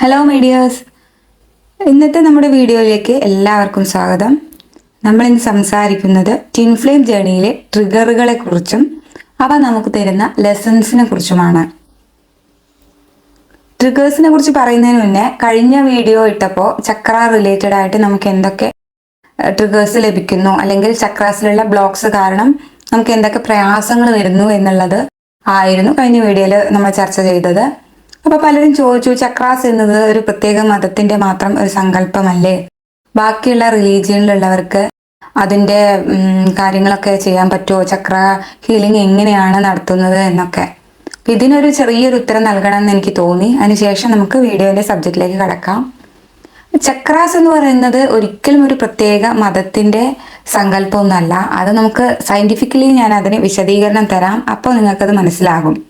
Hello മീഡിയേഴ്സ് ഇന്നത്തെ നമ്മുടെ വീഡിയോയിലേക്ക് എല്ലാവർക്കും സ്വാഗതം. നമ്മൾ ഇന്ന് സംസാരിക്കുന്നത് ടിൻ ഫ്ലെയിം ജേണിയിലെ ട്രിഗറുകളെ കുറിച്ചും അവ നമുക്ക് തരുന്ന ലെസൺസിനെ കുറിച്ചുമാണ്. ട്രിഗേഴ്സിനെ കുറിച്ച് പറയുന്നതിന് മുന്നേ കഴിഞ്ഞ വീഡിയോ ഇട്ടപ്പോൾ ചക്ര റിലേറ്റഡ് ആയിട്ട് നമുക്ക് എന്തൊക്കെ ട്രിഗേഴ്സ് ലഭിക്കുന്നു അല്ലെങ്കിൽ ചക്രാസിലുള്ള ബ്ലോക്സ് കാരണം നമുക്ക് എന്തൊക്കെ പ്രയാസങ്ങൾ വരുന്നു എന്നുള്ളത് ആയിരുന്നു കഴിഞ്ഞ വീഡിയോയിൽ നമ്മൾ ചർച്ച ചെയ്തത്. അപ്പൊ പലരും ചോദിച്ചു ചക്രാസ് എന്നത് ഒരു പ്രത്യേക മതത്തിന്റെ മാത്രം ഒരു സങ്കല്പമല്ലേ? ബാക്കിയുള്ള റിലീജിയനിലുള്ളവർക്ക് അതിന്റെ കാര്യങ്ങളൊക്കെ ചെയ്യാൻ പറ്റുമോ ചക്ര ഹീലിംഗ് എങ്ങനെയാണ് നടത്തുന്നത് എന്നൊക്കെ. ഇതിനൊരു ചെറിയൊരു ഉത്തരം നൽകണം എന്ന് എനിക്ക് തോന്നി. അതിനുശേഷം നമുക്ക് വീഡിയോന്റെ സബ്ജക്റ്റിലേക്ക് കടക്കാം. ചക്രാസ് എന്ന് പറയുന്നത് ഒരിക്കലും ഒരു പ്രത്യേക മതത്തിന്റെ സങ്കല്പമൊന്നുമല്ല. അത് നമുക്ക് സയന്റിഫിക്കലി ഞാൻ അതിന് വിശദീകരണം തരാം. അപ്പോൾ നിങ്ങൾക്കത് മനസ്സിലാകും.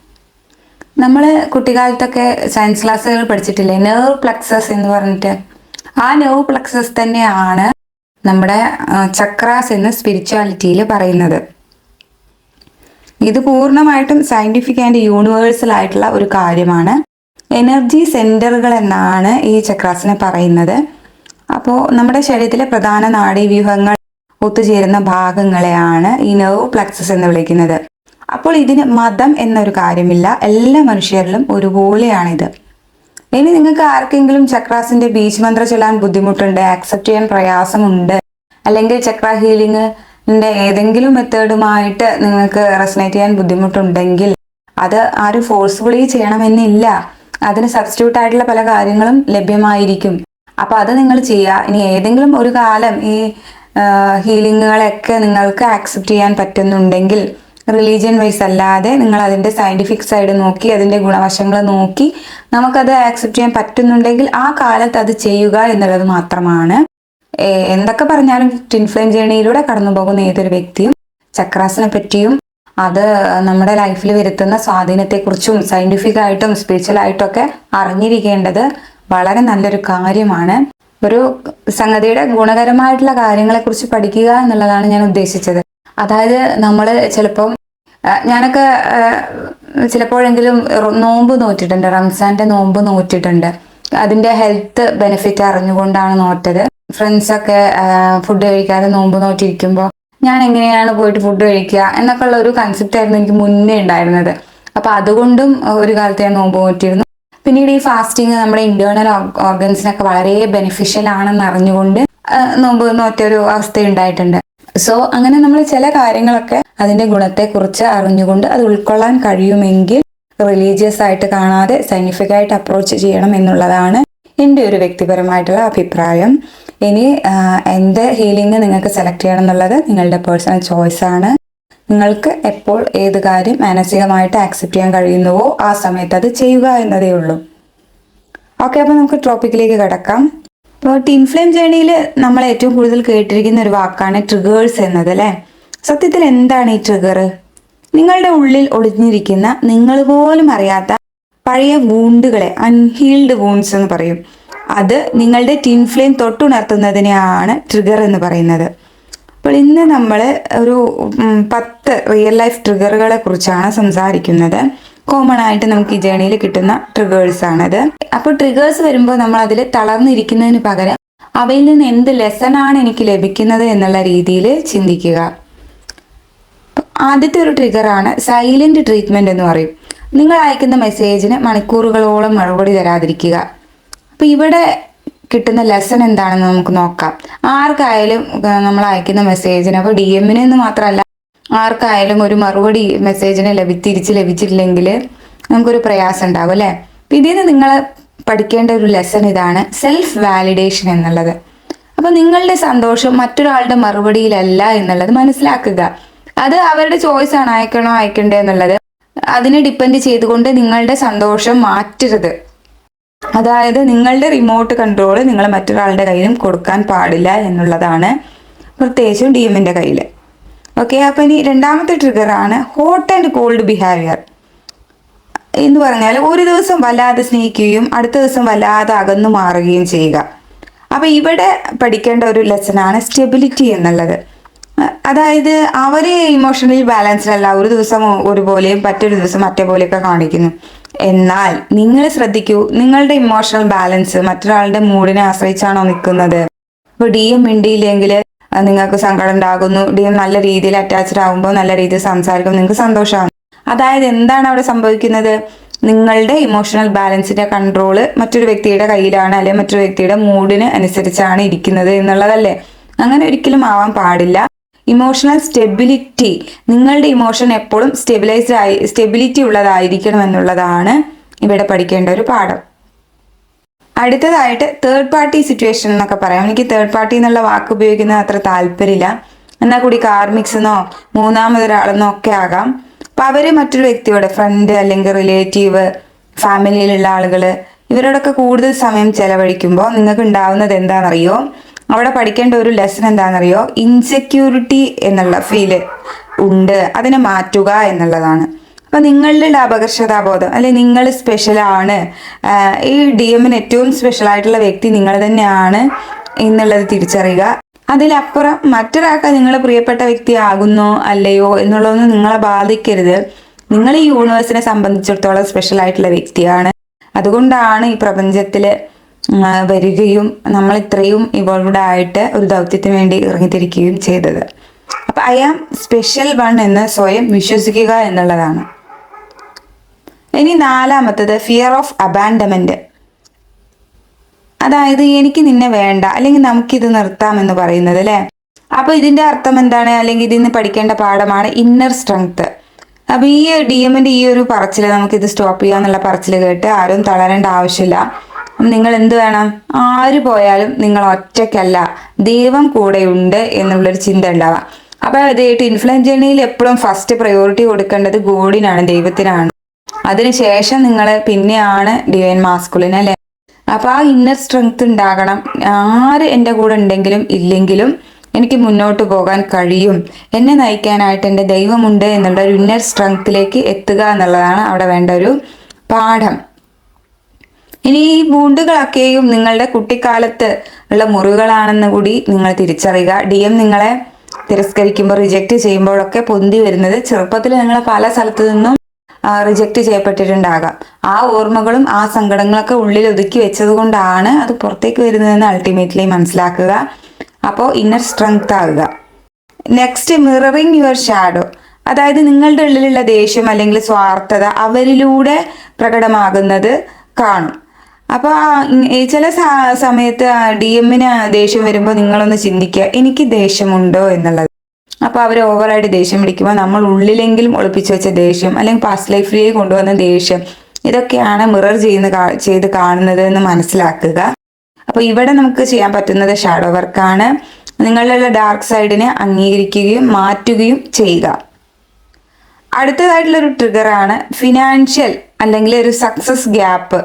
നമ്മൾ കുട്ടിക്കാലത്തൊക്കെ സയൻസ് ക്ലാസ്സുകൾ പഠിച്ചിട്ടില്ലേ? നെർവ് പ്ലക്സസ് എന്ന് പറഞ്ഞിട്ട്. ആ നെർവ് പ്ലക്സസ് തന്നെയാണ് നമ്മുടെ ചക്രാസ് എന്ന് സ്പിരിച്വാലിറ്റിയിൽ പറയുന്നത്. ഇത് പൂർണമായിട്ടും സയന്റിഫിക് ആൻഡ് യൂണിവേഴ്സൽ ആയിട്ടുള്ള ഒരു കാര്യമാണ്. എനർജി സെന്ററുകൾ എന്നാണ് ഈ ചക്രാസിനെ പറയുന്നത്. അപ്പോൾ നമ്മുടെ ശരീരത്തിലെ പ്രധാന നാഡീവ്യൂഹങ്ങൾ ഒത്തുചേരുന്ന ഭാഗങ്ങളെയാണ് ഈ നെർവ് പ്ലക്സസ് എന്ന് വിളിക്കുന്നത്. അപ്പോൾ ഇതിന് മതം എന്നൊരു കാര്യമില്ല. എല്ലാ മനുഷ്യരിലും ഒരുപോലെയാണിത്. ഇനി നിങ്ങൾക്ക് ആർക്കെങ്കിലും ചക്രാസിന്റെ ബീച്ച് മന്ത്ര ചൊല്ലാൻ ബുദ്ധിമുട്ടുണ്ട് ആക്സെപ്റ്റ് ചെയ്യാൻ പ്രയാസമുണ്ട് അല്ലെങ്കിൽ ചക്ര ഹീലിംഗിന്റെ ഏതെങ്കിലും മെത്തേഡുമായിട്ട് നിങ്ങൾക്ക് റെസനേറ്റ് ചെയ്യാൻ ബുദ്ധിമുട്ടുണ്ടെങ്കിൽ അത് ആരും ഫോഴ്സ്ഫുള്ളി ചെയ്യണമെന്നില്ല. അതിന് സബ്സ്റ്റിറ്റ്യൂട്ട് ആയിട്ടുള്ള പല കാര്യങ്ങളും ലഭ്യമായിരിക്കും. അപ്പൊ അത് നിങ്ങൾ ചെയ്യുക. ഇനി ഏതെങ്കിലും ഒരു കാലം ഈ ഹീലിങ്ങുകളൊക്കെ നിങ്ങൾക്ക് ആക്സെപ്റ്റ് ചെയ്യാൻ പറ്റുന്നുണ്ടെങ്കിൽ റിലീജിയൻ വൈസ് അല്ലാതെ നിങ്ങൾ അതിന്റെ സയന്റിഫിക് സൈഡ് നോക്കി അതിന്റെ ഗുണവശങ്ങൾ നോക്കി നമുക്കത് ആക്സെപ്റ്റ് ചെയ്യാൻ പറ്റുന്നുണ്ടെങ്കിൽ ആ കാലത്ത് അത് ചെയ്യുക എന്നുള്ളത് മാത്രമാണ്. എന്തൊക്കെ പറഞ്ഞാലും ടിൻഫ്ലെയിം ജേണിയിലൂടെ കടന്നു പോകുന്ന ഏതൊരു വ്യക്തിയും ചക്രാസിനെ പറ്റിയും അത് നമ്മുടെ ലൈഫിൽ വരുത്തുന്ന സ്വാധീനത്തെക്കുറിച്ചും സയന്റിഫിക് ആയിട്ടും സ്പിരിച്വൽ ആയിട്ടും ഒക്കെ അറിഞ്ഞിരിക്കേണ്ടത് വളരെ നല്ലൊരു കാര്യമാണ്. ഒരു സംഗതിയുടെ ഗുണകരമായിട്ടുള്ള കാര്യങ്ങളെക്കുറിച്ച് പഠിക്കുക എന്നുള്ളതാണ് ഞാൻ ഉദ്ദേശിച്ചത്. അതായത് നമ്മൾ ചിലപ്പം ഞാനൊക്കെ ചിലപ്പോഴെങ്കിലും നോമ്പ് നോറ്റിട്ടുണ്ട് റംസാന്റെ നോമ്പ് നോറ്റിട്ടുണ്ട്. അതിന്റെ ഹെൽത്ത് ബെനിഫിറ്റ് അറിഞ്ഞുകൊണ്ടാണ് നോറ്റത്. ഫ്രണ്ട്സൊക്കെ ഫുഡ് കഴിക്കാതെ നോമ്പ് നോറ്റിരിക്കുമ്പോൾ ഞാൻ എങ്ങനെയാണ് പോയിട്ട് ഫുഡ് കഴിക്കുക എന്നൊക്കെ ഉള്ള ഒരു കൺസെപ്റ്റ് ആയിരുന്നു എനിക്ക് മുന്നേ ഉണ്ടായിരുന്നത്. അപ്പൊ അതുകൊണ്ടും ഒരു കാലത്ത് ഞാൻ നോമ്പ് നോറ്റിയിരുന്നു പിന്നീട് ഈ ഫാസ്റ്റിംഗ് നമ്മുടെ ഇന്റേണൽ ഓർഗൻസിനൊക്കെ വളരെ ബെനിഫിഷ്യൽ ആണെന്ന് അറിഞ്ഞുകൊണ്ട് നോമ്പ് നോറ്റൊരു അവസ്ഥ ഉണ്ടായിട്ടുണ്ട്. സോ അങ്ങനെ നമ്മൾ ചില കാര്യങ്ങളൊക്കെ അതിന്റെ ഗുണത്തെക്കുറിച്ച് അറിഞ്ഞുകൊണ്ട് അത് ഉൾക്കൊള്ളാൻ കഴിയുമെങ്കിൽ റിലീജിയസ് ആയിട്ട് കാണാതെ സയന്റിഫിക് ആയിട്ട് അപ്രോച്ച് ചെയ്യണം എന്നുള്ളതാണ് എന്റെ ഒരു വ്യക്തിപരമായിട്ടുള്ള അഭിപ്രായം. ഇനി എന്റെ ഹീലിംഗ് നിങ്ങൾക്ക് സെലക്ട് ചെയ്യണം എന്നുള്ളത് നിങ്ങളുടെ പേഴ്സണൽ ചോയ്സ് ആണ്. നിങ്ങൾക്ക് എപ്പോൾ ഏത് കാര്യം മാനസികമായിട്ട് ആക്സെപ്റ്റ് ചെയ്യാൻ കഴിയുന്നുവോ ആ സമയത്ത് അത് ചെയ്യുക എന്നതേ ഉള്ളൂ. ഓക്കെ അപ്പോൾ നമുക്ക് ടോപ്പിക്കിലേക്ക് കിടക്കാം. ഇപ്പോൾ ടിൻഫ്ലെയിം ജേണിയിൽ നമ്മൾ ഏറ്റവും കൂടുതൽ കേട്ടിരിക്കുന്ന ഒരു വാക്കാണ് ട്രിഗേഴ്സ് എന്നത് അല്ലേ? സത്യത്തിൽ എന്താണ് ഈ ട്രിഗർ നിങ്ങളുടെ ഉള്ളിൽ ഒളിഞ്ഞിരിക്കുന്ന നിങ്ങൾ പോലും അറിയാത്ത പഴയ വൂണ്ടുകളെ അൺഹീൽഡ് വൂൺസ് എന്ന് പറയും. അത് നിങ്ങളുടെ ടിൻഫ്ലെയിം തൊട്ടുണർത്തുന്നതിനെയാണ് ട്രിഗർ എന്ന് പറയുന്നത്. അപ്പോൾ ഇന്ന് നമ്മൾ ഒരു പത്ത് റിയൽ ലൈഫ് ട്രിഗറുകളെ കുറിച്ചാണ് സംസാരിക്കുന്നത്. കോമൺ ആയിട്ട് നമുക്ക് ഈ ജേണിയിൽ കിട്ടുന്ന ട്രിഗേഴ്സ് ആണത്. അപ്പോൾ ട്രിഗേഴ്സ് വരുമ്പോൾ നമ്മൾ അതിൽ തളർന്നിരിക്കുന്നതിന് പകരം അവയിൽ നിന്ന് എന്ത് ആണ് എനിക്ക് ലഭിക്കുന്നത് എന്നുള്ള രീതിയിൽ ചിന്തിക്കുക. ആദ്യത്തെ ഒരു ട്രിഗറാണ് സൈലന്റ് ട്രീറ്റ്മെന്റ് എന്ന് പറയും. നിങ്ങൾ അയക്കുന്ന മെസ്സേജിന് മണിക്കൂറുകളോളം മറുപടി തരാതിരിക്കുക. അപ്പൊ ഇവിടെ കിട്ടുന്ന ലെസൺ എന്താണെന്ന് നമുക്ക് നോക്കാം. ആർക്കായാലും നമ്മൾ അയക്കുന്ന മെസ്സേജിന് അപ്പോൾ ഡി എമ്മിന് എന്ന് മാത്രമല്ല ആർക്കായാലും ഒരു മറുപടി മെസ്സേജിനെ ലഭി തിരിച്ച് ലഭിച്ചിട്ടില്ലെങ്കിൽ നമുക്കൊരു പ്രയാസം ഉണ്ടാവും അല്ലേ ഇതിൽ നിന്ന് നിങ്ങൾ പഠിക്കേണ്ട ഒരു ലെസൺ ഇതാണ് സെൽഫ് വാലിഡേഷൻ എന്നുള്ളത്. അപ്പൊ നിങ്ങളുടെ സന്തോഷം മറ്റൊരാളുടെ മറുപടിയിലല്ല എന്നുള്ളത് മനസ്സിലാക്കുക. അത് അവരുടെ ചോയ്സ് ആണ് അയക്കണോ അയക്കണ്ടേ എന്നുള്ളത്. അതിനെ ഡിപ്പെൻഡ് ചെയ്തുകൊണ്ട് നിങ്ങളുടെ സന്തോഷം മാറ്റരുത്. അതായത് നിങ്ങളുടെ റിമോട്ട് കൺട്രോൾ നിങ്ങൾ മറ്റൊരാളുടെ കയ്യിലും കൊടുക്കാൻ പാടില്ല എന്നുള്ളതാണ് പ്രത്യേകിച്ചും ഡി എമ്മിന്റെ കയ്യിൽ ഓക്കെ അപ്പോൾ ഇനി രണ്ടാമത്തെ ട്രിഗറാണ് ഹോട്ട് ആൻഡ് കോൾഡ് ബിഹേവിയർ എന്ന് പറഞ്ഞാൽ ഒരു ദിവസം വല്ലാതെ സ്നേഹിക്കുകയും അടുത്ത ദിവസം വല്ലാതെ അകന്നു മാറുകയും ചെയ്യുക. അപ്പോൾ ഇവിടെ പഠിക്കേണ്ട ഒരു ലെസനാണ് സ്റ്റെബിലിറ്റി എന്നുള്ളത്. അതായത് അവർ ഇമോഷണലി ബാലൻസ്ഡ് അല്ല ഒരു ദിവസം ഒരുപോലെയും മറ്റൊരു ദിവസം മറ്റേ പോലെയൊക്കെ കാണിക്കുന്നു. എന്നാൽ നിങ്ങൾ ശ്രദ്ധിക്കൂ നിങ്ങളുടെ ഇമോഷണൽ ബാലൻസ് മറ്റൊരാളുടെ മൂഡിനെ ആശ്രയിച്ചാണോ നിൽക്കുന്നത്? ഇപ്പൊ ഡി എം മിണ്ടിയില്ലെങ്കിൽ നിങ്ങൾക്ക് സങ്കടം ഉണ്ടാകുന്നു ഡി നല്ല രീതിയിൽ അറ്റാച്ച്ഡ് ആകുമ്പോൾ നല്ല രീതിയിൽ സംസാരിക്കുമ്പോൾ നിങ്ങൾക്ക് സന്തോഷമാണ്. അതായത് എന്താണ് അവിടെ സംഭവിക്കുന്നത്? നിങ്ങളുടെ ഇമോഷണൽ ബാലൻസിന്റെ കൺട്രോൾ മറ്റൊരു വ്യക്തിയുടെ കയ്യിലാണ് അല്ലെങ്കിൽ മറ്റൊരു വ്യക്തിയുടെ മൂഡിന് അനുസരിച്ചാണ് ഇരിക്കുന്നത് എന്നുള്ളതല്ലേ? അങ്ങനെ ഒരിക്കലും ആവാൻ പാടില്ല. ഇമോഷണൽ സ്റ്റെബിലിറ്റി നിങ്ങളുടെ ഇമോഷൻ എപ്പോഴും സ്റ്റെബിലൈസ്ഡ് ആയി സ്റ്റെബിലിറ്റി ഉള്ളതായിരിക്കണം എന്നുള്ളതാണ് ഇവിടെ പഠിക്കേണ്ട ഒരു പാഠം. അടുത്തതായിട്ട് തേർഡ് പാർട്ടി സിറ്റുവേഷൻ എന്നൊക്കെ പറയാം. എനിക്ക് തേർഡ് പാർട്ടി എന്നുള്ള വാക്ക് ഉപയോഗിക്കുന്നത് അത്ര താല്പര്യമില്ല. എന്നാൽ കൂടി കാർമിക്സ് എന്നോ മൂന്നാമതൊരാളെന്നോ ഒക്കെ ആകാം. അപ്പൊ അവർ മറ്റൊരു വ്യക്തിയോട് ഫ്രണ്ട് അല്ലെങ്കിൽ റിലേറ്റീവ് ഫാമിലിയിലുള്ള ആളുകൾ ഇവരോടൊക്കെ കൂടുതൽ സമയം ചെലവഴിക്കുമ്പോൾ നിങ്ങൾക്ക് ഉണ്ടാവുന്നത് എന്താണെന്നറിയോ? അവിടെ പഠിക്കേണ്ട ഒരു ലെസൺ എന്താണെന്നറിയോ? ഇൻസെക്യൂരിറ്റി എന്നുള്ള ഫീൽ ഉണ്ട്. അതിനെ മാറ്റുക എന്നുള്ളതാണ്. അപ്പൊ നിങ്ങളുടെ അപകർഷതാബോധം അല്ലെ നിങ്ങൾ സ്പെഷ്യൽ ആണ് ഈ ഡി എമ്മിന് ഏറ്റവും സ്പെഷ്യൽ ആയിട്ടുള്ള വ്യക്തി നിങ്ങൾ തന്നെയാണ് എന്നുള്ളത് തിരിച്ചറിയുക. അതിലപ്പുറം മറ്റൊരാൾക്ക് നിങ്ങൾ പ്രിയപ്പെട്ട വ്യക്തിയാകുന്നോ അല്ലയോ എന്നുള്ളതൊന്നും നിങ്ങളെ ബാധിക്കരുത്. നിങ്ങൾ ഈ യൂണിവേഴ്സിനെ സംബന്ധിച്ചിടത്തോളം സ്പെഷ്യൽ ആയിട്ടുള്ള വ്യക്തിയാണ്. അതുകൊണ്ടാണ് ഈ പ്രപഞ്ചത്തിൽ വരികയും നമ്മൾ ഇത്രയും ഇവോൾവ്ഡ് ആയിട്ട് ഒരു ദൗത്യത്തിന് വേണ്ടി ഇറങ്ങിത്തിരിക്കുകയും ചെയ്തത്. അപ്പൊ ഐ ആം സ്പെഷ്യൽ വൺ എന്ന് സ്വയം വിശ്വസിക്കുക എന്നുള്ളതാണ്. ഇനി നാലാമത്തത് ഫിയർ ഓഫ് അബാൻഡമെന്റ് അതായത് എനിക്ക് നിന്നെ വേണ്ട അല്ലെങ്കിൽ നമുക്കിത് നിർത്താം എന്ന് പറയുന്നത് അല്ലേ? അപ്പൊ ഇതിന്റെ അർത്ഥം എന്താണ്? അല്ലെങ്കിൽ ഇതിന്ന് പഠിക്കേണ്ട പാഠമാണ് ഇന്നർ സ്ട്രെങ്ത് അപ്പൊ ഈ ഡി എമ്മിന്റെ ഈ ഒരു പറച്ചിൽ നമുക്ക് ഇത് സ്റ്റോപ്പ് ചെയ്യാന്നുള്ള പറച്ചിൽ കേട്ട് ആരും തളരേണ്ട ആവശ്യമില്ല. നിങ്ങൾ എന്ത് വേണം? ആര് പോയാലും നിങ്ങൾ ഒറ്റയ്ക്കല്ല ദൈവം കൂടെയുണ്ട് എന്നുള്ളൊരു ചിന്ത ഉണ്ടാവാം. അപ്പൊ അതായിട്ട് ഇൻഫ്ലുവൻസ് ജേണിയിൽ എപ്പോഴും ഫസ്റ്റ് പ്രയോറിറ്റി കൊടുക്കേണ്ടത് ഗോഡിനാണ് ദൈവത്തിനാണ്. അതിനുശേഷം നിങ്ങൾ പിന്നെയാണ് ഡിവൈൻ മാസ്കുലിൻ അല്ലെ? അപ്പൊ ആ ഇന്നർ സ്ട്രെങ്ത് ഉണ്ടാകണം. ആര് എന്റെ കൂടെ ഉണ്ടെങ്കിലും ഇല്ലെങ്കിലും എനിക്ക് മുന്നോട്ട് പോകാൻ കഴിയും. എന്നെ നയിക്കാനായിട്ട് എന്റെ ദൈവമുണ്ട് എന്നുള്ള ഒരു ഇന്നർ സ്ട്രെങ്ത്തിലേക്ക് എത്തുക എന്നുള്ളതാണ് അവിടെ വേണ്ട ഒരു പാഠം. ഇനി ഈ ബൂണ്ടുകളൊക്കെയും നിങ്ങളുടെ കുട്ടിക്കാലത്ത് ഉള്ള മുറിവുകളാണെന്ന് കൂടി നിങ്ങൾ തിരിച്ചറിയുക. ഡി എം നിങ്ങളെ തിരസ്കരിക്കുമ്പോൾ റിജക്റ്റ് ചെയ്യുമ്പോഴൊക്കെ പൊന്തി വരുന്നത് ചെറുപ്പത്തിൽ നിങ്ങൾ പല സ്ഥലത്തു നിന്നും റിജക്റ്റ് ചെയ്യപ്പെട്ടിട്ടുണ്ടാകാം. ആ ഓർമ്മകളും ആ സങ്കടങ്ങളൊക്കെ ഉള്ളിൽ ഒതുക്കി വെച്ചത് കൊണ്ടാണ് അത് പുറത്തേക്ക് വരുന്നതെന്ന് അൾട്ടിമേറ്റ്ലി മനസ്സിലാക്കുക. അപ്പോൾ ഇന്നർ സ്ട്രെങ്ത് ആകുക. നെക്സ്റ്റ് മിററിങ് യുവർ ഷാഡോ അതായത് നിങ്ങളുടെ ഉള്ളിലുള്ള ദേഷ്യം അല്ലെങ്കിൽ സ്വാർത്ഥത അവരിലൂടെ പ്രകടമാകുന്നത് കാണും. അപ്പോൾ ചില സമയത്ത് ഡി എമ്മിന് ദേഷ്യം വരുമ്പോൾ നിങ്ങളൊന്ന് ചിന്തിക്കുക എനിക്ക് ദേഷ്യമുണ്ടോ? എന്നുള്ളത്. അപ്പോൾ അവർ ഓവറായിട്ട് ദേഷ്യം പിടിക്കുമ്പോൾ നമ്മൾ ഉള്ളിലെങ്കിലും ഒളിപ്പിച്ചു വെച്ച ദേഷ്യം അല്ലെങ്കിൽ പാസ്റ്റ് ലൈഫിലേക്ക് കൊണ്ടുവന്ന ദേഷ്യം ഇതൊക്കെയാണ് മിറർ ചെയ്യുന്ന ചെയ്ത് കാണുന്നത് എന്ന് മനസ്സിലാക്കുക. അപ്പോൾ ഇവിടെ നമുക്ക് ചെയ്യാൻ പറ്റുന്നത് ഷാഡോ വർക്കാണ് നിങ്ങളുടെ ഡാർക്ക് സൈഡിനെ അംഗീകരിക്കുകയും മാറ്റുകയും ചെയ്യുക. അടുത്തതായിട്ടുള്ള ഒരു ട്രിഗറാണ് ഫിനാൻഷ്യൽ അല്ലെങ്കിൽ ഒരു സക്സസ് ഗ്യാപ്പ്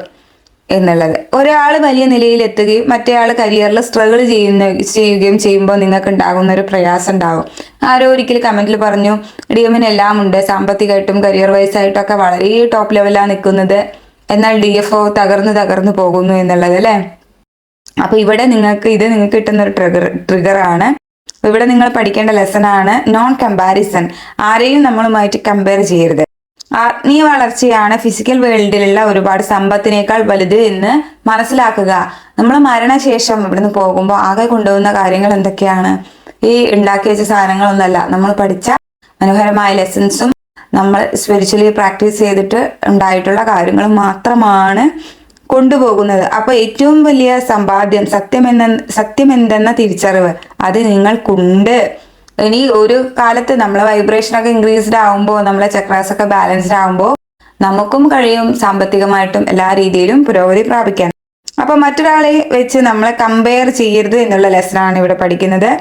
എന്നുള്ളത്. ഒരാൾ വലിയ നിലയിൽ എത്തുകയും മറ്റേ ആൾ കരിയറിൽ സ്ട്രഗിൾ ചെയ്യുന്ന ചെയ്യുകയും ചെയ്യുമ്പോൾ നിങ്ങൾക്ക് ഉണ്ടാകുന്ന ഒരു പ്രയാസം ഉണ്ടാകും ആരോ ഒരിക്കൽ കമന്റിൽ പറഞ്ഞു ഡി എമ്മിന് എല്ലാം ഉണ്ട്. സാമ്പത്തികമായിട്ടും കരിയർ വൈസ് ആയിട്ടും ഒക്കെ വളരെ ടോപ്പ് ലെവലാണ് നിൽക്കുന്നത്. എന്നാൽ ഡി എഫ് ഒ തകർന്ന് തകർന്നു പോകുന്നു എന്നുള്ളത് അല്ലേ? അപ്പൊ ഇവിടെ നിങ്ങൾക്ക് ഇത് നിങ്ങൾക്ക് കിട്ടുന്ന ഒരു ട്രിഗർ ആണ്. ഇവിടെ നിങ്ങൾ പഠിക്കേണ്ട ലെസൺ ആണ് നോൺ കമ്പാരിസൺ ആരെയും നമ്മളുമായിട്ട് കമ്പയർ ചെയ്യരുത്. ആത്മീയ വളർച്ചയാണ് ഫിസിക്കൽ വേൾഡിലുള്ള ഒരുപാട് സമ്പത്തിനേക്കാൾ വലുത് എന്ന് മനസ്സിലാക്കുക. നമ്മൾ മരണശേഷം ഇവിടുന്ന് പോകുമ്പോൾ ആകെ കൊണ്ടുപോകുന്ന കാര്യങ്ങൾ എന്തൊക്കെയാണ്? ഈ ഉണ്ടാക്കി വെച്ച സാധനങ്ങളൊന്നല്ല നമ്മൾ പഠിച്ച മനോഹരമായ ലെസൺസും നമ്മൾ സ്പിരിച്വലി പ്രാക്ടീസ് ചെയ്തിട്ട് ഉണ്ടായിട്ടുള്ള കാര്യങ്ങളും മാത്രമാണ് കൊണ്ടുപോകുന്നത്. അപ്പോൾ ഏറ്റവും വലിയ സമ്പാദ്യം സത്യമെന്ന എന്ന സത്യം എന്തെന്ന തിരിച്ചറിവ് അത് നിങ്ങൾക്കുണ്ട്. ഇനി ഒരു കാലത്ത് നമ്മളെ വൈബ്രേഷനൊക്കെ ഇൻക്രീസ്ഡ് ആകുമ്പോൾ നമ്മളെ ചക്രാസ് ഒക്കെ ബാലൻസ്ഡ് ആകുമ്പോൾ നമുക്കും കഴിയും സാമ്പത്തികമായിട്ടും എല്ലാ രീതിയിലും പുരോഗതി പ്രാപിക്കാൻ. അപ്പൊ മറ്റൊരാളെ വെച്ച് നമ്മളെ കമ്പയർ ചെയ്യരുത് എന്നുള്ള ലെസണാണ് ഇവിടെ പഠിക്കുന്നത്.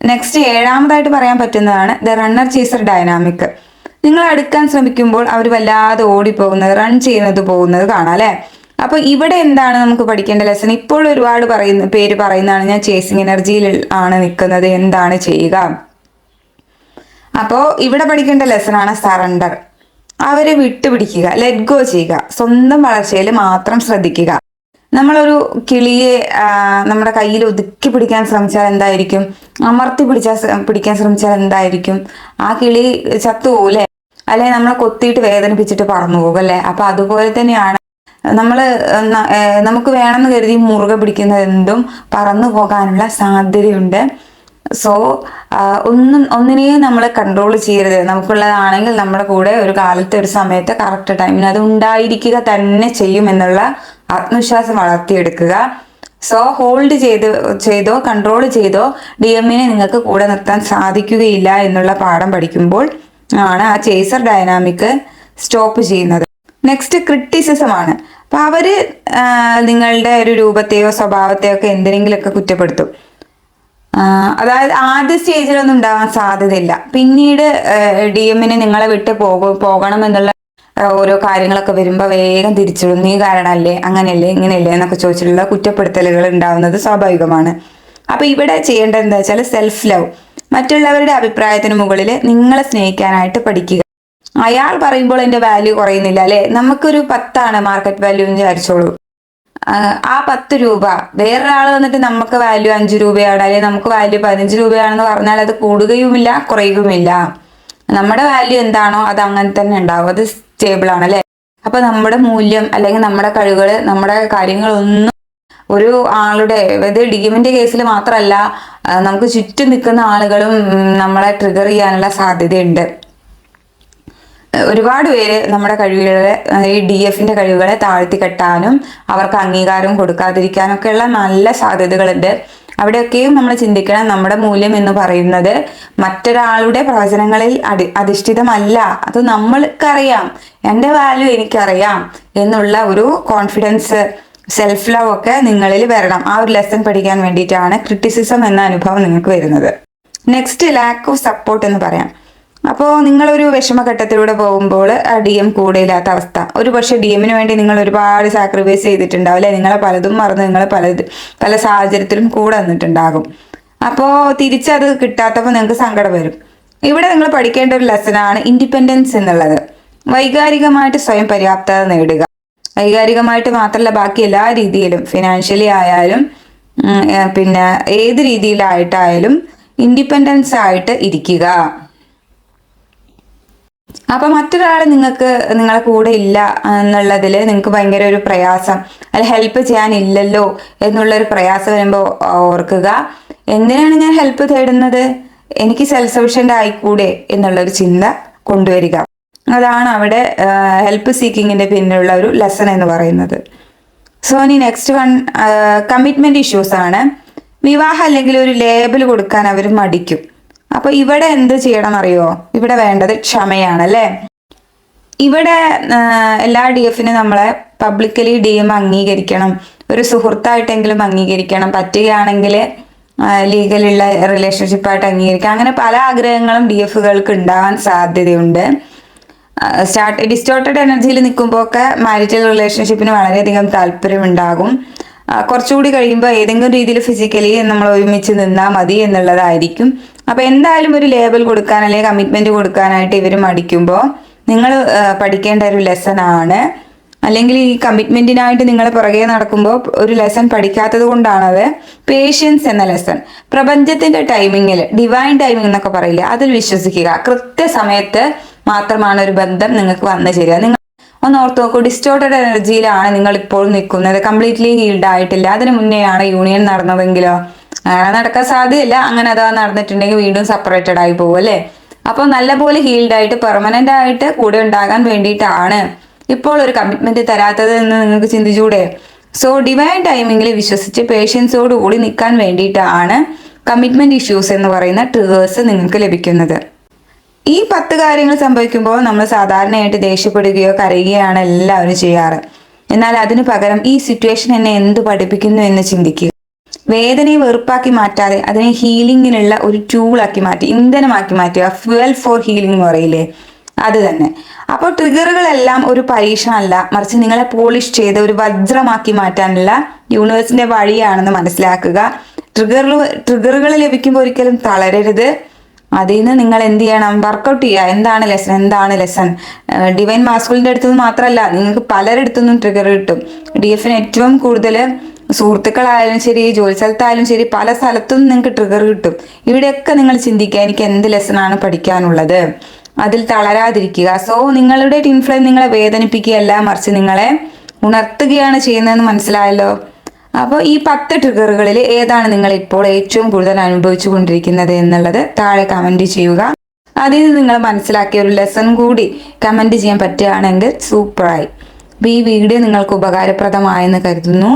നെക്സ്റ്റ് ഏഴാമതായിട്ട് പറയാൻ പറ്റുന്നതാണ് ദ റണ്ണർ ചേസർ ഡൈനാമിക് നിങ്ങൾ അടുക്കാൻ ശ്രമിക്കുമ്പോൾ അവർ വല്ലാതെ ഓടിപ്പോകുന്നത് റൺ ചെയ്യുന്നത് പോകുന്നത് കാണാം അല്ലെ? അപ്പൊ ഇവിടെ എന്താണ് നമുക്ക് പഠിക്കേണ്ട ലെസൺ ഇപ്പോൾ ഒരുപാട് പറയുന്ന പേര് പറയുന്നതാണ് ഞാൻ ചേസിങ് എനർജിയിൽ ആണ് നിൽക്കുന്നത് എന്താണ് ചെയ്യുക? അപ്പോൾ ഇവിടെ പഠിക്കേണ്ട ലെസൺ ആണ് സറണ്ടർ അവരെ വിട്ടുപിടിക്കുക ലെറ്റ് ഗോ ചെയ്യുക. സ്വന്തം വളർച്ചയിൽ മാത്രം ശ്രദ്ധിക്കുക. നമ്മളൊരു കിളിയെ നമ്മുടെ കയ്യിൽ ഒതുക്കി പിടിക്കാൻ ശ്രമിച്ചാൽ എന്തായിരിക്കും? അമർത്തി പിടിച്ചാൽ പിടിക്കാൻ ശ്രമിച്ചാൽ എന്തായിരിക്കും? ആ കിളി ചത്തുപോകൂലെ അല്ലെ? നമ്മളെ കൊത്തിയിട്ട് വേദനിപ്പിച്ചിട്ട് പറന്നു പോകും അല്ലെ? അപ്പൊ അതുപോലെ തന്നെയാണ് നമ്മൾ നമുക്ക് വേണമെന്ന് കരുതി മുറുകെ പിടിക്കുന്നത് എന്തും പറന്നു പോകാനുള്ള സാധ്യതയുണ്ട്. സോ ഒന്നും ഒന്നിനെയും നമ്മൾ കൺട്രോൾ ചെയ്യരുത്. നമുക്കുള്ളതാണെങ്കിൽ നമ്മുടെ കൂടെ ഒരു കാലത്തെ ഒരു സമയത്ത് കറക്റ്റ് ടൈമിന് അത് ഉണ്ടായിരിക്കുക തന്നെ ചെയ്യും എന്നുള്ള ആത്മവിശ്വാസം വളർത്തിയെടുക്കുക. സോ ഹോൾഡ് ചെയ്ത് ചെയ്തോ കൺട്രോൾ ചെയ്തോ ഡി എമ്മിനെ നിങ്ങൾക്ക് കൂടെ നിർത്താൻ സാധിക്കുകയില്ല എന്നുള്ള പാഠം പഠിക്കുമ്പോൾ ആണ് ആ ചേസർ ഡയനാമിക് സ്റ്റോപ്പ് ചെയ്യുന്നത്. നെക്സ്റ്റ് ക്രിറ്റിസിസം ആണ്. അപ്പൊ അവർ നിങ്ങളുടെ ഒരു രൂപത്തെയോ സ്വഭാവത്തെയോ ഒക്കെ എന്തിനെങ്കിലുമൊക്കെ കുറ്റപ്പെടുത്തും. അതായത് ആദ്യ സ്റ്റേജിലൊന്നും ഉണ്ടാവാൻ സാധ്യതയില്ല. പിന്നീട് ഡി എമ്മിന് നിങ്ങളെ വിട്ട് പോകും പോകണം എന്നുള്ള ഓരോ കാര്യങ്ങളൊക്കെ വരുമ്പോൾ വേഗം തിരിച്ചിടും. നീ കാരണമല്ലേ അങ്ങനെയല്ലേ ഇങ്ങനെയല്ലേ എന്നൊക്കെ ചോദിച്ചിട്ടുള്ള കുറ്റപ്പെടുത്തലുകൾ ഉണ്ടാവുന്നത് സ്വാഭാവികമാണ്. അപ്പൊ ഇവിടെ ചെയ്യേണ്ടത് എന്താ വെച്ചാൽ സെൽഫ് ലവ് മറ്റുള്ളവരുടെ അഭിപ്രായത്തിന് മുകളിൽ നിങ്ങളെ സ്നേഹിക്കാനായിട്ട് പഠിക്കുക. അയാൾ പറയുമ്പോൾ എന്റെ വാല്യൂ കുറയുന്നില്ല അല്ലെ? നമുക്കൊരു പത്താണ് മാർക്കറ്റ് വാല്യൂ എന്ന് വിചാരിച്ചോളൂ. ആ പത്ത് രൂപ. വേറൊരാൾ വന്നിട്ട് നമുക്ക് വാല്യൂ അഞ്ച് രൂപയാണ് അല്ലെങ്കിൽ നമുക്ക് വാല്യൂ പതിനഞ്ച് രൂപയാണെന്ന് പറഞ്ഞാൽ അത് കൂടുകയുമില്ല കുറയുകയുമില്ല. നമ്മുടെ വാല്യൂ എന്താണോ അത് അങ്ങനെ തന്നെ ഉണ്ടാവും. അത് സ്റ്റേബിൾ ആണ് അല്ലെ? അപ്പൊ നമ്മുടെ മൂല്യം അല്ലെങ്കിൽ നമ്മുടെ കഴിവുകൾ നമ്മുടെ കാര്യങ്ങളൊന്നും ഒരു ആളുടെ അതായത് ഡിഗിമിന്റെ കേസിൽ മാത്രമല്ല നമുക്ക് ചുറ്റും നിൽക്കുന്ന ആളുകളും നമ്മളെ ട്രിഗർ ചെയ്യാനുള്ള സാധ്യതയുണ്ട്. ഒരുപാട് പേര് നമ്മുടെ കഴിവുകളെ ഈ ഡി എഫിന്റെ കഴിവുകളെ താഴ്ത്തി കെട്ടാനും അവർക്ക് അംഗീകാരം കൊടുക്കാതിരിക്കാനും ഉള്ള നല്ല സാധ്യതകളുണ്ട്. അവിടെയൊക്കെയും നമ്മൾ ചിന്തിക്കണം. നമ്മുടെ മൂല്യം എന്ന് പറയുന്നത് മറ്റൊരാളുടെ പ്രവചനങ്ങളിൽ അടി അധിഷ്ഠിതമല്ല. അത് നമ്മൾക്കറിയാം. എന്റെ വാല്യൂ എനിക്കറിയാം എന്നുള്ള ഒരു കോൺഫിഡൻസ് സെൽഫ് ലവ് ഒക്കെ നിങ്ങളിൽ വരണം. ആ ഒരു ലെസൺ പഠിക്കാൻ വേണ്ടിയിട്ടാണ് ക്രിറ്റിസിസം എന്ന അനുഭവം നിങ്ങൾക്ക് വരുന്നത്. നെക്സ്റ്റ് ലാക്ക് ഓഫ് സപ്പോർട്ട് എന്ന് പറയാം. അപ്പോൾ നിങ്ങളൊരു വിഷമഘട്ടത്തിലൂടെ പോകുമ്പോൾ ആ ഡി എം കൂടെയില്ലാത്ത അവസ്ഥ. ഒരു പക്ഷേ ഡി എമ്മിന് വേണ്ടി നിങ്ങൾ ഒരുപാട് സാക്രിഫൈസ് ചെയ്തിട്ടുണ്ടാവും അല്ലെ? നിങ്ങളെ പലതും മറന്ന് നിങ്ങൾ പല പല സാഹചര്യത്തിലും കൂടെ നിന്നിട്ടുണ്ടാകും. അപ്പോൾ തിരിച്ചത് കിട്ടാത്തപ്പോൾ നിങ്ങൾക്ക് സങ്കടം വരും. ഇവിടെ നിങ്ങൾ പഠിക്കേണ്ട ഒരു ലെസനാണ് ഇൻഡിപെൻഡൻസ് എന്നുള്ളത്. വൈകാരികമായിട്ട് സ്വയം പര്യാപ്തത നേടുക. വൈകാരികമായിട്ട് മാത്രമല്ല ബാക്കി എല്ലാ രീതിയിലും ഫിനാൻഷ്യലി ആയാലും പിന്നെ ഏത് രീതിയിലായിട്ടായാലും ഇൻഡിപെൻഡൻസ് ആയിട്ട് ഇരിക്കുക. അപ്പൊ മറ്റൊരാൾ നിങ്ങൾക്ക് നിങ്ങളെ കൂടെ ഇല്ല എന്നുള്ളതിൽ നിങ്ങൾക്ക് ഭയങ്കര ഒരു പ്രയാസം. അല്ല ഹെൽപ്പ് ചെയ്യാനില്ലല്ലോ എന്നുള്ള ഒരു പ്രയാസം വരുമ്പോൾ ഓർക്കുക. എന്തിനാണ് ഞാൻ ഹെൽപ്പ് തേടുന്നത്? എനിക്ക് സെൽഫ് സഫിഷ്യന്റ് ആയിക്കൂടെ എന്നുള്ളൊരു ചിന്ത കൊണ്ടുവരിക. അതാണ് അവിടെ ഹെൽപ്പ് സീക്കിങ്ങിന്റെ പിന്നിലുള്ള ഒരു ലെസൺ എന്ന് പറയുന്നത്. സോ ഇനി നെക്സ്റ്റ് വൺ കമ്മിറ്റ്മെന്റ് ഇഷ്യൂസ് ആണ്. വിവാഹം അല്ലെങ്കിൽ ഒരു ലേബിൾ കൊടുക്കാൻ അവർ മടിക്കും. അപ്പൊ ഇവിടെ എന്ത് ചെയ്യണം അറിയോ ഇവിടെ വേണ്ടത് ക്ഷമയാണ് അല്ലേ ഇവിടെ എല്ലാ ഡി എഫിനും നമ്മളെ പബ്ലിക്കലി ഡി എം അംഗീകരിക്കണം. ഒരു സുഹൃത്തായിട്ടെങ്കിലും അംഗീകരിക്കണം. പറ്റുകയാണെങ്കിൽ ലീഗലുള്ള റിലേഷൻഷിപ്പായിട്ട് അംഗീകരിക്കാം. അങ്ങനെ പല ആഗ്രഹങ്ങളും ഡി എഫുകൾക്ക് ഉണ്ടാവാൻ സാധ്യതയുണ്ട്. സ്റ്റാർട്ട് ഡിസ്റ്റോർട്ടഡ് എനർജിയിൽ നിൽക്കുമ്പോൾ ഒക്കെ മാരിറ്റൽ റിലേഷൻഷിപ്പിന് വളരെയധികം താല്പര്യമുണ്ടാകും. കുറച്ചുകൂടി കഴിയുമ്പോൾ ഏതെങ്കിലും രീതിയിൽ ഫിസിക്കലി നമ്മൾ ഒരുമിച്ച് നിന്നാൽ മതി എന്നുള്ളതായിരിക്കും. അപ്പൊ എന്തായാലും ഒരു ലേബൽ കൊടുക്കാൻ അല്ലെങ്കിൽ കമ്മിറ്റ്മെന്റ് കൊടുക്കാനായിട്ട് ഇവർ മടിക്കുമ്പോൾ നിങ്ങൾ പഠിക്കേണ്ട ഒരു ലെസൺ ആണ്. അല്ലെങ്കിൽ ഈ കമ്മിറ്റ്മെന്റിനായിട്ട് നിങ്ങൾ പുറകെ നടക്കുമ്പോൾ ഒരു ലെസൺ പഠിക്കാത്തത് കൊണ്ടാണത് പേഷ്യൻസ് എന്ന ലെസൺ പ്രപഞ്ചത്തിന്റെ ടൈമിങ്ങിൽ ഡിവൈൻ ടൈമിംഗ് എന്നൊക്കെ പറയില്ല അതിൽ വിശ്വസിക്കുക. കൃത്യസമയത്ത് മാത്രമാണ് ഒരു ബന്ധം നിങ്ങൾക്ക് വന്നു ചേരുക. നിങ്ങൾ ഒന്ന് ഓർത്ത് നോക്കൂ ഡിസ്റ്റോർട്ടഡ് എനർജിയിലാണ് നിങ്ങൾ ഇപ്പോൾ നിൽക്കുന്നത്. കംപ്ലീറ്റ്ലി ഹീൽഡ് ആയിട്ടില്ല. അതിന് മുന്നേയാണ് യൂണിയൻ നടന്നതെങ്കിലോ അങ്ങനെ നടക്കാൻ സാധ്യതയില്ല. അങ്ങനെ അഥവാ നടന്നിട്ടുണ്ടെങ്കിൽ വീണ്ടും സെപ്പറേറ്റഡ് ആയി പോകും അല്ലേ? അപ്പോൾ നല്ലപോലെ ഹീൽഡ് ആയിട്ട് പെർമനന്റ് ആയിട്ട് കൂടെ ഉണ്ടാകാൻ വേണ്ടിയിട്ടാണ് ഇപ്പോൾ ഒരു കമ്മിറ്റ്മെന്റ് തരാത്തത് എന്ന് നിങ്ങൾക്ക് ചിന്തിച്ചൂടെ? സോ ഡിവൈൻ ടൈമിങ്ങിൽ വിശ്വസിച്ച് പേഷ്യൻസോട് കൂടി നിൽക്കാൻ വേണ്ടിയിട്ടാണ് കമ്മിറ്റ്മെന്റ് ഇഷ്യൂസ് എന്ന് പറയുന്ന ട്രിഗേഴ്സ് നിങ്ങൾക്ക് ലഭിക്കുന്നത്. ഈ പത്ത് കാര്യങ്ങൾ സംഭവിക്കുമ്പോൾ നമ്മൾ സാധാരണയായിട്ട് ദേഷ്യപ്പെടുകയോ കരയുകയാണ് എല്ലാവരും ചെയ്യാറ്. എന്നാൽ അതിനു പകരം ഈ സിറ്റുവേഷൻ എന്നെ എന്ത് പഠിപ്പിക്കുന്നു എന്ന് ചിന്തിക്കുക. വേദനയെ വെറുപ്പാക്കി മാറ്റാതെ അതിനെ ഹീലിംഗിനുള്ള ഒരു ടൂളാക്കി മാറ്റി ഇന്ധനമാക്കി മാറ്റുക ഫ്യുവൽ ഫോർ ഹീലിംഗ് എന്ന് പറയില്ലേ? അത് തന്നെ. അപ്പോൾ ട്രിഗറുകളെല്ലാം ഒരു പരീക്ഷണമല്ല. മറിച്ച് നിങ്ങളെ പോളിഷ് ചെയ്ത് ഒരു വജ്രമാക്കി മാറ്റാനുള്ള യൂണിവേഴ്സിന്റെ വഴിയാണെന്ന് മനസ്സിലാക്കുക. ട്രിഗറുകൾ ട്രിഗറുകൾ ലഭിക്കുമ്പോൾ ഒരിക്കലും തളരരുത്. അതിൽ നിന്ന് നിങ്ങൾ എന്ത് ചെയ്യണം? വർക്കൗട്ട് ചെയ്യുക. എന്താണ് ലെസൺ എന്താണ് ലെസൺ ഡിവൈൻ മാസ്കുലിന്റെ അടുത്തുനിന്ന് മാത്രമല്ല നിങ്ങൾക്ക് പലരിടത്തുനിന്നും ട്രിഗർ കിട്ടും. ഡി എഫിന് ഏറ്റവും കൂടുതൽ സുഹൃത്തുക്കളായാലും ശരി ജോലി സ്ഥലത്തായാലും ശരി പല സ്ഥലത്തും നിങ്ങൾക്ക് ട്രിഗർ കിട്ടും. ഇവിടെയൊക്കെ നിങ്ങൾ ചിന്തിക്കുക എനിക്ക് എന്ത് ലെസൺ ആണ് പഠിക്കാനുള്ളത്. അതിൽ തളരാതിരിക്കുക. സോ നിങ്ങളുടെ ഇൻഫ്ലുവൻസ് നിങ്ങളെ വേദനിപ്പിക്കുകയല്ല മറിച്ച് നിങ്ങളെ ഉണർത്തുകയാണ് ചെയ്യുന്നതെന്ന് മനസ്സിലായല്ലോ? അപ്പോൾ ഈ പത്ത് ട്രിഗറുകളിൽ ഏതാണ് നിങ്ങൾ ഇപ്പോൾ ഏറ്റവും കൂടുതൽ അനുഭവിച്ചു കൊണ്ടിരിക്കുന്നത് എന്നുള്ളത് താഴെ കമന്റ് ചെയ്യുക. അതിൽ നിന്ന് നിങ്ങൾ മനസ്സിലാക്കിയ ഒരു ലെസൺ കൂടി കമന്റ് ചെയ്യാൻ പറ്റുകയാണെങ്കിൽ സൂപ്പറായി അപ്പോൾ ഈ വീഡിയോ നിങ്ങൾക്ക് ഉപകാരപ്രദമായെന്ന് കരുതുന്നു.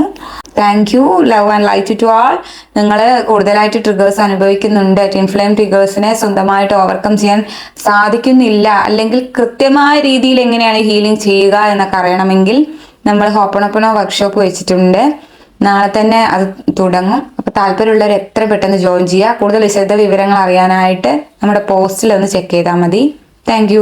Thank you love and light to all നിങ്ങൾ കൂടുതലായിട്ട് ട്രിഗേഴ്സ് അനുഭവിക്കുന്നുണ്ട്. ഇൻഫ്ലെയിം ട്രിഗേഴ്സിനെ സ്വന്തമായിട്ട് ഓവർകം ചെയ്യാൻ സാധിക്കുന്നില്ല. അല്ലെങ്കിൽ കൃത്യമായ രീതിയിൽ എങ്ങനെയാണ് ഹീലിംഗ് ചെയ്യുക എന്നൊക്കെ അറിയണമെങ്കിൽ നമ്മൾ ഹോപ്പണപ്പണോ വർക്ക്ഷോപ്പ് വെച്ചിട്ടുണ്ട്. നാളെ തന്നെ അത് തുടങ്ങും. അപ്പോൾ താല്പര്യമുള്ളവർ എത്ര പെട്ടെന്ന് ജോയിൻ ചെയ്യുക. കൂടുതൽ വിശദ വിവരങ്ങൾ അറിയാനായിട്ട് നമ്മുടെ പോസ്റ്റിൽ ഒന്ന് ചെക്ക് ചെയ്താൽ മതി. താങ്ക്